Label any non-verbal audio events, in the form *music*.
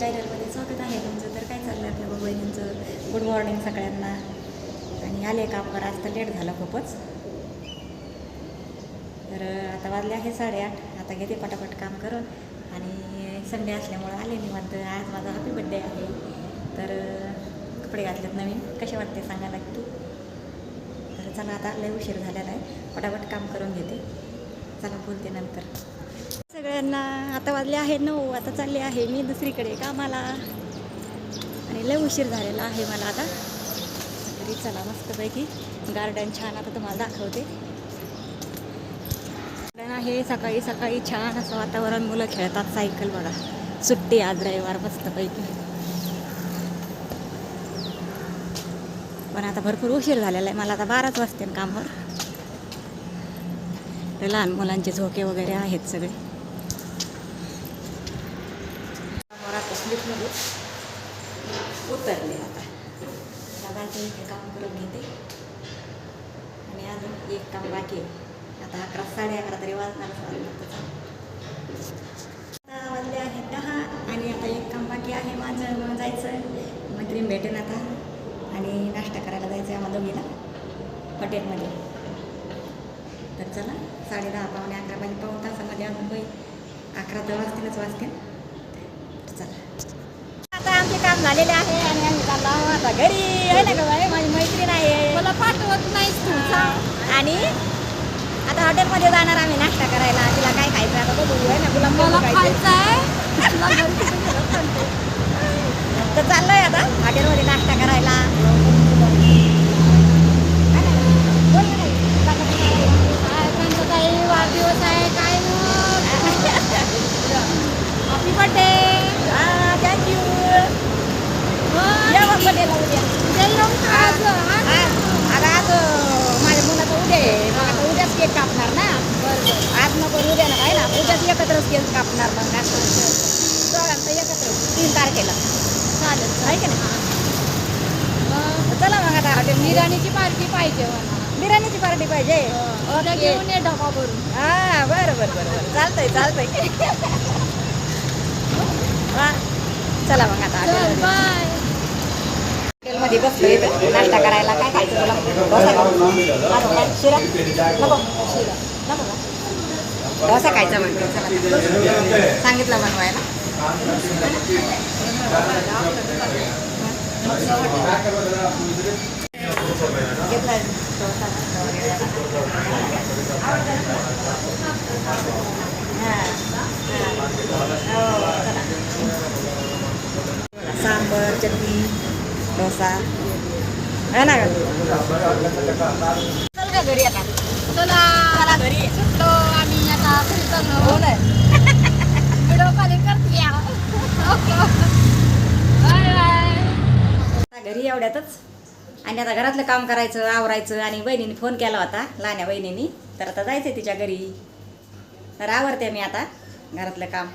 चॅनलमध्ये स्वागत आहे तुमचं. तर काय चाललं आपल्या बाबाईंचं गुड मॉर्निंग सगळ्यांना. आणि आले काम करा आज तर लेट झाला खूपच. तर आता वाजले आहे साडेआठ. आता घेते पटापट काम करून. आणि संडे असल्यामुळं आले निवांत. आज माझा हॅपी बड्डे आहे. तर कपडे घातलेत नवीन. कसे वाटते सांगा नक्की तर चला आता लय उशीर झालेला आहे. पटापट काम करून घेते. चला बोलते नंतर. सगळ्यांना आता वाजले आहे नऊ आता चालले आहे मी दुसरीकडे कामाला. आणि लय उशीर झालेला आहे मला आता. तरी चला मस्तपैकी गार्डन छान आता तुम्हाला दाखवते. गार्डन आहे सकाळी सकाळी छान असं वातावरण मुलं खेळतात सायकल बघा. सुट्टी आज रविवार मस्तपैकी. पण आता भरपूर उशीर झालेला आहे. मला आता बाराच वाजते ना कामावर लहान मुलांचे झोके वगैरे आहेत सगळे. समोर आता स्लिपमध्ये उतरले आता. डबाचं इथे काम करून घेते. आणि अजून एक काम बाकी आहे. आता अकरा साडे अकरा तरी वाजणार आता वाजले आहेत दहा आणि आता एक काम बाकी आहे माझं. मग जायचं मैत्रीण भेटेन आता. आणि नाश्ता करायला जायचं आहे आम्हाला दोघीला. हॉटेलमध्ये. तर चला साडे दहा पावणे अकरा पाहिजे पाऊन तासामध्ये अजून काही अकरा तर वाजतीलच वाजतील. आता आमचे काम झालेले आहे आणि आम्ही चाललो आहोत आता घरी. आहे ना गं बाई? माझी मैत्रीण आहे. मला पाठवत तुमचा आणि आता हॉटेलमध्ये जाणार आम्ही नाश्ता करायला. तिला काय खायचं आता बघू. आहे ना तुला मला मला खायचं आहे तुला घरी कुठे घरात आणते. तर चाललोय आता हॉटेलमध्ये नाश्ता करायला बोल ना काही. काय त्यांचा काही वाढदिवस आहे काय हॅपी बर्थडे हा थँक्यू उद्या हा, आज माझ्या मुलाचं उद्या आहे. मग आता उद्याच केक कापणार ना? आज नको उद्या ना काय ना? उद्याच एकत्रच केक कापणार मग असं दोघांचं एकत्र तीन तारखेला. चालेल आहे की नाही? चला मग आता. हॉटेल बिर्याणीची पार्टी पाहिजे मला बिर्याणीची पार्टी पाहिजे? ओके. घेऊन ये डबा भरून. हा बरं बरं बरं बरं. चालतंय चालतंय. *laughs* हा चला मग आता. बाय हॉटेलमध्ये बसलो इथं. नाश्ता करायला काय खायचं तुला? डोसा का? काय? शिरा? नको. शिरा. नको का? डोसा खायचा म्हणतो. सांगितलं बनवायला. हो, सांबर चटणी. डोसा है ना? चल का घरी आता. चला घरी. सुटलो आम्ही आता घरी चाललो. हो ना व्हिडिओ कॉलिंग करते बाय बाय. आता घरी एवढ्यातच. आणि आता घरातलं काम करायचं आवरायचं आणि बहिणीने फोन केला होता लहान्या बहिणीने तर आता जायचं तिच्या घरी. तर आवरते मी आता घरातलं काम.